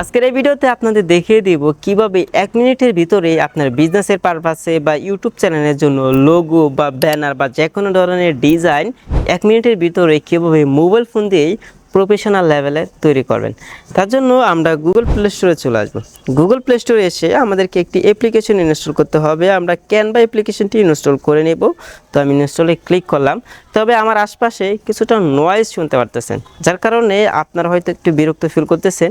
আজকের এই ভিডিওতে আপনাদের দেখিয়ে দিব কীভাবে এক মিনিটের ভিতরে আপনার বিজনেসের পারপাসে বা ইউটিউব চ্যানেলের জন্য লোগো বা ব্যানার বা যে কোনো ধরনের ডিজাইন এক মিনিটের ভিতরে কীভাবে মোবাইল ফোন দিয়েই প্রফেশনাল লেভেলে তৈরি করবেন। তার জন্য আমরা গুগল প্লে স্টোরে চলে আসব। গুগল প্লে স্টোরে এসে আমাদেরকে একটি অ্যাপ্লিকেশন ইনস্টল করতে হবে। আমরা ক্যানভা অ্যাপ্লিকেশনটি ইনস্টল করে নেব। তো আমি ইনস্টলে ক্লিক করলাম। তবে আমার আশপাশে কিছুটা নয়েজ শুনতে পারতেছেন। যার কারণে আপনারা হয়তো একটু বিরক্ত ফিল করতেছেন।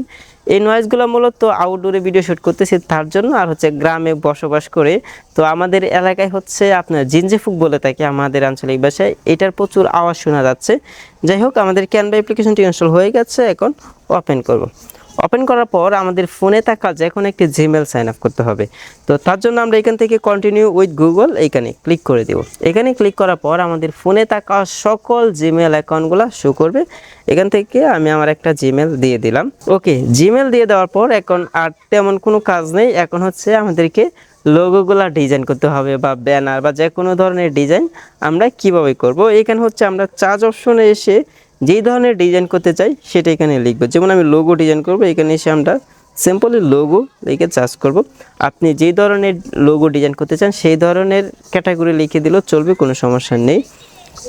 এই নয়েজগুলো মূলত আউটডোরে ভিডিও শ্যুট করতেছি তার জন্য আর হচ্ছে গ্রামে বসবাস করে। তো আমাদের এলাকায় হচ্ছে আপনার জিঞ্জিফুক বলে থাকে আমাদের আঞ্চলিক ভাষায়, এটার প্রচুর আওয়াজ শোনা যাচ্ছে। যাই হোক, আমাদের ক্যানভা অ্যাপ্লিকেশনটি ইনস্টল হয়ে গেছে, এখন ওপেন করব। ওপেন করার পর আমাদের ফোনে থাকা যে কোনো একটি জিমেল সাইন আপ করতে হবে। তো তার জন্য আমরা এখান থেকে কন্টিনিউ উইথ গুগল এইখানে ক্লিক করে দেব। এখানে ক্লিক করার পর আমাদের ফোনে থাকা সকল জিমেল অ্যাকাউন্টগুলো শো করবে। এখান থেকে আমি আমার একটা জিমেল দিয়ে দিলাম। ওকে জিমেল দিয়ে দেওয়ার পর এখন আর তেমন কোনো কাজ নেই। এখন হচ্ছে আমাদেরকে লোগোগুলা ডিজাইন করতে হবে বা ব্যানার বা যে কোনো ধরনের ডিজাইন আমরা কীভাবে করব। এখানে হচ্ছে আমরা চার্জ অপশনে এসে যেই ধরনের ডিজাইন করতে চাই, সেটা এখানে লিখব। যেমন আমি লোগো ডিজাইন করব, এখানে এসে আমরা সিম্পলি লোগো লিখে চার্জ করব। আপনি যেই ধরনের লোগো ডিজাইন করতে চান, সেই ধরনের ক্যাটাগরি লিখে দিলেও চলবে, কোনো সমস্যা নেই।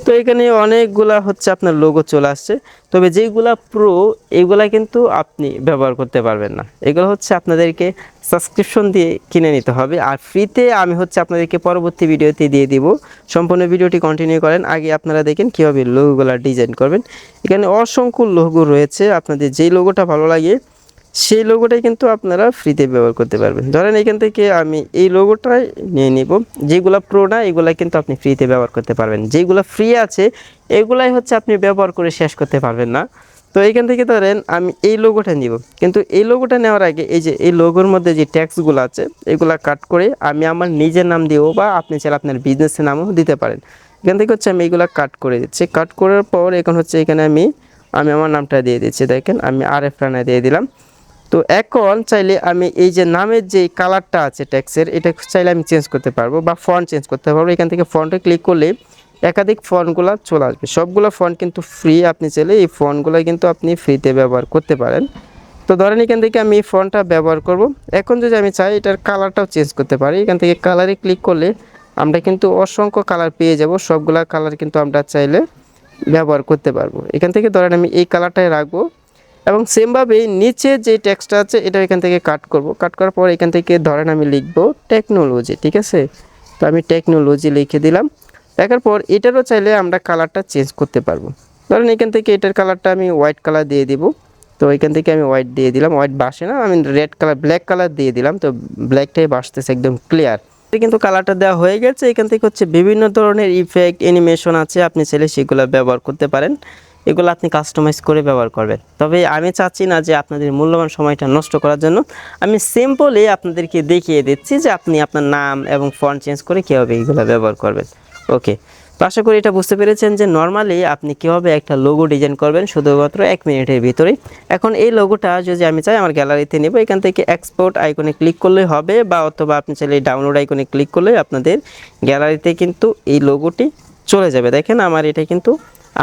তো এখানে অনেকগুলা হচ্ছে আপনার লোগো চলে আসছে। তবে যেইগুলা প্রো এইগুলা কিন্তু আপনি ব্যবহার করতে পারবেন না। এগুলো হচ্ছে আপনাদেরকে সাবস্ক্রিপশন দিয়ে কিনে নিতে হবে। আর ফ্রিতে আমি হচ্ছে আপনাদেরকে পরবর্তী ভিডিওতে দিয়ে দিব। সম্পূর্ণ ভিডিওটি কন্টিনিউ করেন। আগে আপনারা দেখেন কীভাবে লোগোগুলা ডিজাইন করবেন। এখানে অসংখ্য লোগো রয়েছে। আপনাদের যেই লোগোটা ভালো লাগে সেই লোগোটাই কিন্তু আপনারা ফ্রিতে ব্যবহার করতে পারবেন। ধরেন এখান থেকে আমি এই লোগোটাই নিয়ে নিব। যেগুলো প্রো না, এগুলা কিন্তু আপনি ফ্রিতে ব্যবহার করতে পারবেন। যেগুলো ফ্রি আছে, এগুলাই হচ্ছে আপনি ব্যবহার করে শেষ করতে পারবেন না। তো এখান থেকে ধরেন আমি এই লোগোটা নিব। কিন্তু এই লোগোটা নেওয়ার আগে এই যে, এই লোগোর মধ্যে যে ট্যাক্সগুলো আছে, এগুলা কাট করে আমি আমার নিজের নাম দিয়েও বা আপনি চাইলে আপনার বিজনেসের নামও দিতে পারেন। এখান থেকে হচ্ছে আমি এইগুলা কাট করে দিচ্ছি। কাট করার পর এখন হচ্ছে এখানে আমি আমি আমার নামটা দিয়ে দিচ্ছি। দেখেন আমি আর এফ রানা দিয়ে দিলাম। তো এখন চাইলে আমি এই যে নামের যে কালারটা আছে ট্যাক্সের, এটা চাইলে আমি চেঞ্জ করতে পারব বা ফন্ট চেঞ্জ করতে পারব। এখান থেকে ফন্টে ক্লিক করলে একাধিক ফন্টগুলো চলে আসবে। সবগুলো ফন্ট কিন্তু ফ্রি আপনি চাইলে এই ফন্টগুলো কিন্তু আপনি ফ্রিতে ব্যবহার করতে পারেন। তো ধরেন এখান থেকে আমি এই ফন্টটা ব্যবহার করব। এখন যদি আমি চাই এটার কালারটাও চেঞ্জ করতে পারি, এখান থেকে কালারে ক্লিক করলে আমরা কিন্তু অসংখ্য কালার পেয়ে যাব। সবগুলা কালার কিন্তু আমরা চাইলে ব্যবহার করতে পারব। এখান থেকে ধরেন আমি এই কালারটাই রাখব। এবং সেমভাবে নিচে যে টেক্সটটা আছে, এটা এখান থেকে কাট করব। কাট করার পর এখান থেকে ধরেন আমি লিখব টেকনোলজি ঠিক আছে? তো আমি টেকনোলজি লিখে দিলাম। লেখার পর এটারও চাইলে আমরা কালারটা চেঞ্জ করতে পারব। ধরেন এখান থেকে এটার কালারটা আমি হোয়াইট কালার দিয়ে দিব। তো এখান থেকে আমি হোয়াইট দিয়ে দিলাম। হোয়াইট বাসে না, আমি রেড কালার ব্ল্যাক কালার দিয়ে দিলাম। তো ব্ল্যাকটাই বাসতেছে একদম ক্লিয়ার কিন্তু কালারটা দেওয়া হয়ে গেছে। এখান থেকে হচ্ছে বিভিন্ন ধরনের ইফেক্ট অ্যানিমেশন আছে। আপনি চাইলে সেগুলো ব্যবহার করতে পারেন। এগুলো আপনি কাস্টমাইজ করে ব্যবহার করবেন। তবে আমি চাচ্ছি না যে আপনাদের মূল্যবান সময়টা নষ্ট করার জন্য। আমি সিম্পলি আপনাদেরকে দেখিয়ে দিচ্ছি যে আপনি আপনার নাম এবং ফন্ট চেঞ্জ করে কীভাবে এগুলো ব্যবহার করবেন। ওকে তো আশা করি এটা বুঝতে পেরেছেন যে নর্মালি আপনি কীভাবে একটা লোগো ডিজাইন করবেন শুধুমাত্র এক মিনিটের ভিতরে এখন এই লোগোটা যদি আমি চাই, আমার গ্যালারিতে নেব। এখান থেকে এক্সপোর্ট আইকনে ক্লিক করলে হবে বা অথবা আপনি চাইলে ডাউনলোড আইকনে ক্লিক করলে আপনাদের গ্যালারিতে কিন্তু এই লোগোটি চলে যাবে। দেখেন আমার এটা কিন্তু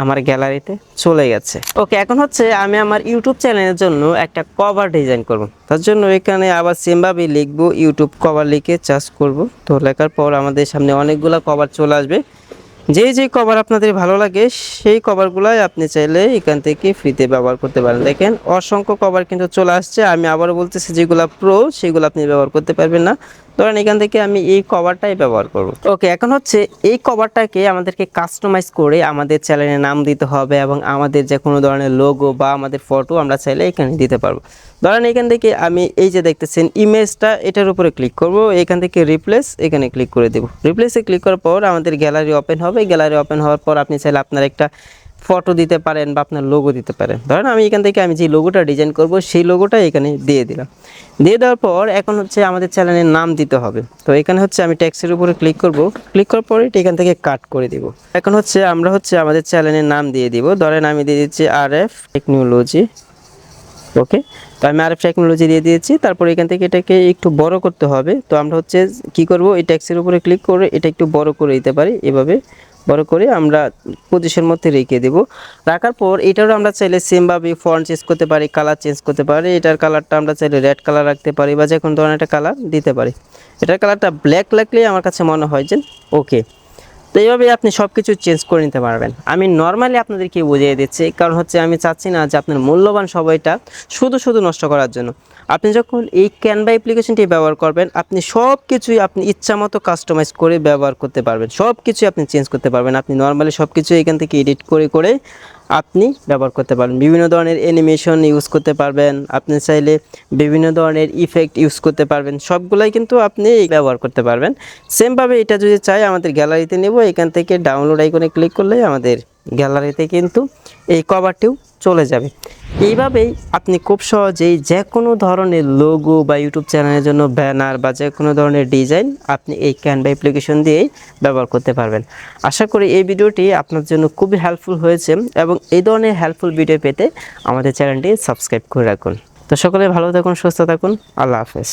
আমার গ্যালারিতে চলে গেছে। ওকে, এখন হচ্ছে আমি আমার ইউটিউব চ্যানেলের জন্য একটা কভার ডিজাইন করব। তার জন্য এখানে আবার সেমভাবে লিখব, ইউটিউব কভার লিখে চার্জ করব। তো লেখার পর আমাদের সামনে অনেকগুলো কভার চলে আসবে। যেই যেই কভার আপনাদের ভালো লাগে, সেই কভারগুলাই আপনি চাইলে এখান থেকে ফ্রিতে ব্যবহার করতে পারেন। দেখেন, অসংখ্য কভার কিন্তু চলে আসছে। আমি আবারও বলতেছি, যেগুলো প্রো সেগুলো আপনি ব্যবহার করতে পারবেন না। ধরেন এখান থেকে আমি এই কভারটাই ব্যবহার করব। ওকে, এখন হচ্ছে এই কভারটাকে আমাদেরকে কাস্টমাইজ করে আমাদের চ্যানেলের নাম দিতে হবে এবং আমাদের যে কোনো ধরনের লোগো বা আমাদের ফটো আমরা চাইলে এখানে দিতে পারব। ধরেন এখান থেকে আমি এই যে দেখতেছেন ইমেজটা এটার উপরে ক্লিক করব, এখান থেকে রিপ্লেস এখানে ক্লিক করে দেব। রিপ্লেসে ক্লিক করার পর আমাদের গ্যালারি ওপেন হবে। গ্যালারি ওপেন হওয়ার পর আপনি চাইলে আপনার একটা ফটো দিতে পারেন বা আপনার লোগো দিতে পারেন। ধরেন আমি এখান থেকে আমি যে লোগোটা ডিজাইন করব, সেই লোগোটা এখানে দিয়ে দিলাম। দিয়ে দেওয়ার পর এখন হচ্ছে আমাদের চ্যানেলের নাম দিতে হবে। তো এখানে হচ্ছে আমি ট্যাক্সের উপরে ক্লিক করব। ক্লিক করার পরে এখান থেকে কাট করে দিব। এখন হচ্ছে আমরা হচ্ছে আমাদের চ্যানেলের নাম দিয়ে দিব। ধরেন আমি দিয়ে দিচ্ছি আর এফ টেকনোলজি ওকে তো আমি আরএফ টেকনোলজি দিয়ে দিয়েছি। তারপর এখান থেকে এটাকে একটু বড় করতে হবে। তো আমরা হচ্ছে কি করব? এই ট্যাক্সের উপরে ক্লিক করে এটা একটু বড় করে দিতে পারি। এভাবে বড় করে আমরা পজিশন মধ্যে রেখে দেব। রাখার পর এটারও আমরা চাইলে সেমভাবে ফন্ট চেঞ্জ করতে পারি কালার চেঞ্জ করতে পারি। এটার কালারটা আমরা চাইলে রেড কালার রাখতে পারি বা যে কোনো ধরনের একটা কালার দিতে পারি। এটার কালারটা ব্ল্যাক লাগলে আমার কাছে মনে হয় যে ওকে তো এইভাবে আপনি সব কিছু চেঞ্জ করে নিতে পারবেন। আমি নর্মালি আপনাদেরকে বুঝিয়ে দিচ্ছি? কারণ হচ্ছে আমি চাচ্ছি না যে আপনার মূল্যবান সময়টা শুধু শুধু নষ্ট করার জন্য। আপনি যখন এই ক্যানভা অ্যাপ্লিকেশনটি ব্যবহার করবেন, আপনি সব কিছুই আপনি ইচ্ছা মতো কাস্টমাইজ করে ব্যবহার করতে পারবেন। সব কিছুই আপনি চেঞ্জ করতে পারবেন। আপনি নর্মালি সব কিছু এখান থেকে এডিট করে করে আপনি ব্যবহার করতে পারবেন। বিভিন্ন ধরনের অ্যানিমেশন ইউজ করতে পারবেন। আপনি চাইলে বিভিন্ন ধরনের ইফেক্ট ইউজ করতে পারবেন। সবগুলাই কিন্তু আপনি ব্যবহার করতে পারবেন। সেমভাবে এটা যদি চাই, আমাদের গ্যালারিতে নেব। এখান থেকে ডাউনলোড আইকনে ক্লিক করলে আমাদের গ্যালারিতে কিন্তু এই কভারটিও চলে যাবে। এইভাবেই আপনি খুব সহজেই যে কোনো ধরনের লোগো বা ইউটিউব চ্যানেলের জন্য ব্যানার বা যে কোনো ধরনের ডিজাইন আপনি এই ক্যানভা অ্যাপ্লিকেশন দিয়েই ব্যবহার করতে পারবেন। আশা করি এই ভিডিওটি আপনার জন্য খুবই হেল্পফুল হয়েছে এবং এই ধরনের হেল্পফুল ভিডিও পেতে আমাদের চ্যানেলটি সাবস্ক্রাইব করে রাখুন। তো সকলে ভালো থাকুন, সুস্থ থাকুন, আল্লাহ হাফেজ।